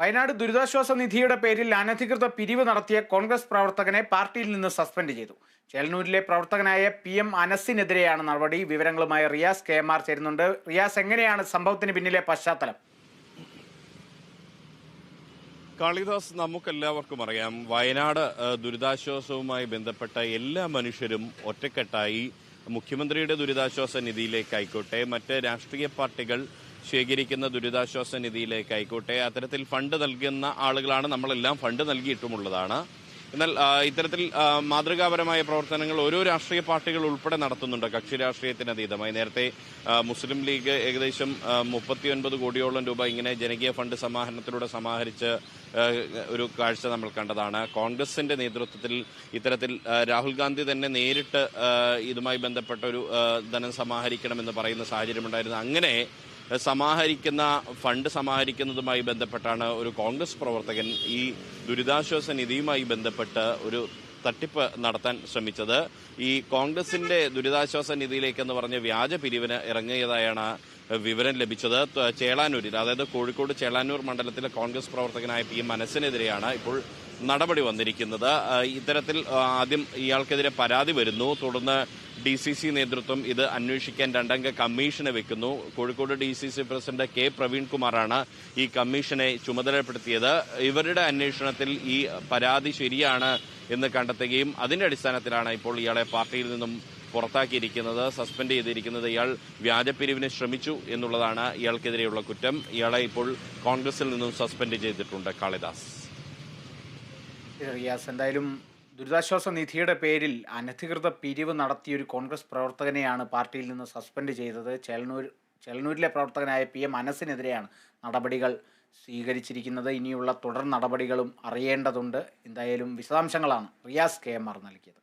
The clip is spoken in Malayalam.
വയനാട് ദുരിതാശ്വാസ നിധിയുടെ പേരിൽ അനധികൃത പിരിവ് നടത്തിയ കോൺഗ്രസ് പ്രവർത്തകനെ പാർട്ടിയിൽ നിന്ന് സസ്പെൻഡ് ചെയ്തു. ചേലന്നൂരിലെ പ്രവർത്തകനായ പി എം അനസിനെതിരെയാണ് നടപടി. വിവരങ്ങളുമായി റിയാസ് കെ എം ആർ ചേരുന്നുണ്ട്. റിയാസ് എങ്ങനെയാണ് സംഭവത്തിന് പിന്നിലെ പശ്ചാത്തലം? കാളിദാസ് നമുക്കെല്ലാവർക്കും അറിയാം. വയനാട് ദുരിതാശ്വാസവുമായി ബന്ധപ്പെട്ട എല്ലാ മനുഷ്യരും ഒറ്റക്കെട്ടായി മുഖ്യമന്ത്രിയുടെ ദുരിതാശ്വാസ നിധിയിലേക്കായിക്കോട്ടെ മറ്റ് രാഷ്ട്രീയ പാർട്ടികൾ ശേഖരിക്കുന്ന ദുരിതാശ്വാസ നിധിയിലേക്ക് ആയിക്കോട്ടെ. അത്തരത്തിൽ ഫണ്ട് നൽകുന്ന ആളുകളാണ് നമ്മളെല്ലാം ഫണ്ട് നൽകിയിട്ടുമുള്ളതാണ്. എന്നാൽ ഇത്തരത്തിൽ മാതൃകാപരമായ പ്രവർത്തനങ്ങൾ ഓരോ രാഷ്ട്രീയ പാർട്ടികൾ ഉൾപ്പെടെ നടത്തുന്നുണ്ട്. കക്ഷി രാഷ്ട്രീയത്തിന് അതീതമായി. നേരത്തെ മുസ്ലിം ലീഗ് ഏകദേശം മുപ്പത്തിയൊൻപത് കോടിയോളം രൂപ ഇങ്ങനെ ജനകീയ ഫണ്ട് സമാഹരണത്തിലൂടെ സമാഹരിച്ച് ഒരു കാഴ്ച നമ്മൾ കണ്ടതാണ്. കോൺഗ്രസിന്റെ നേതൃത്വത്തിൽ ഇത്തരത്തിൽ രാഹുൽ ഗാന്ധി തന്നെ നേരിട്ട് ഇതുമായി ബന്ധപ്പെട്ട ഒരു ധനം സമാഹരിക്കണമെന്ന് പറയുന്ന സാഹചര്യമുണ്ടായിരുന്നു. അങ്ങനെ സമാഹരിക്കുന്ന ഫണ്ട് സമാഹരിക്കുന്നതുമായി ബന്ധപ്പെട്ടാണ് ഒരു കോൺഗ്രസ് പ്രവർത്തകൻ ഈ ദുരിതാശ്വാസ നിധിയുമായി ബന്ധപ്പെട്ട് ഒരു തട്ടിപ്പ് നടത്താൻ ശ്രമിച്ചത്. ഈ കോൺഗ്രസിന്റെ ദുരിതാശ്വാസ നിധിയിലേക്കെന്ന് പറഞ്ഞ് വ്യാജ പിരിവിന് ഇറങ്ങിയതായാണ് വിവരം ലഭിച്ചത് ചേളാനൂരിൽ അതായത് കോഴിക്കോട് ചേളാനൂർ മണ്ഡലത്തിലെ കോൺഗ്രസ് പ്രവർത്തകനായ പി മനസ്സിനെതിരെയാണ് ഇപ്പോൾ നടപടി വന്നിരിക്കുന്നത്. ഇത്തരത്തിൽ ആദ്യം ഇയാൾക്കെതിരെ പരാതി വരുന്നു. തുടർന്ന് ഡി സി സി നേതൃത്വം ഇത് അന്വേഷിക്കാൻ രണ്ടംഗ കമ്മീഷനെ വെക്കുന്നു. Kozhikode D C C president K പ്രവീൺകുമാറാണ് ഈ കമ്മീഷനെ ചുമതലപ്പെടുത്തിയത്. ഇവരുടെ അന്വേഷണത്തിൽ ഈ പരാതി ശരിയാണ് എന്ന് കണ്ടെത്തുകയും അതിന്റെ അടിസ്ഥാനത്തിലാണ് ഇപ്പോൾ ഇയാളെ പാർട്ടിയിൽ നിന്നും പുറത്താക്കിയിരിക്കുന്നത് സസ്പെൻഡ് ചെയ്തിരിക്കുന്നത് ഇയാൾ വ്യാജപ്പിരിവിന് ശ്രമിച്ചു എന്നുള്ളതാണ് ഇയാൾക്കെതിരെയുള്ള കുറ്റം. ഇയാളെ ഇപ്പോൾ കോൺഗ്രസിൽ നിന്നും സസ്പെൻഡ് ചെയ്തിട്ടുണ്ട് കാളിദാസ്. റിയാസ് എന്തായാലും ദുരിതാശ്വാസ നിധിയുടെ പേരിൽ അനധികൃത പിരിവ് നടത്തിയ ഒരു കോൺഗ്രസ് പ്രവർത്തകനെയാണ് പാർട്ടിയിൽ നിന്ന് സസ്പെൻഡ് ചെയ്തത്. ചേലനൂർ ചെലനൂരിലെ പ്രവർത്തകനായ പി എം അനസിനെതിരെയാണ് നടപടികൾ സ്വീകരിച്ചിരിക്കുന്നത്. ഇനിയുള്ള തുടർ നടപടികളും അറിയേണ്ടതുണ്ട്. എന്തായാലും വിശദാംശങ്ങളാണ് റിയാസ് കെ എം ആർ നൽകിയത്.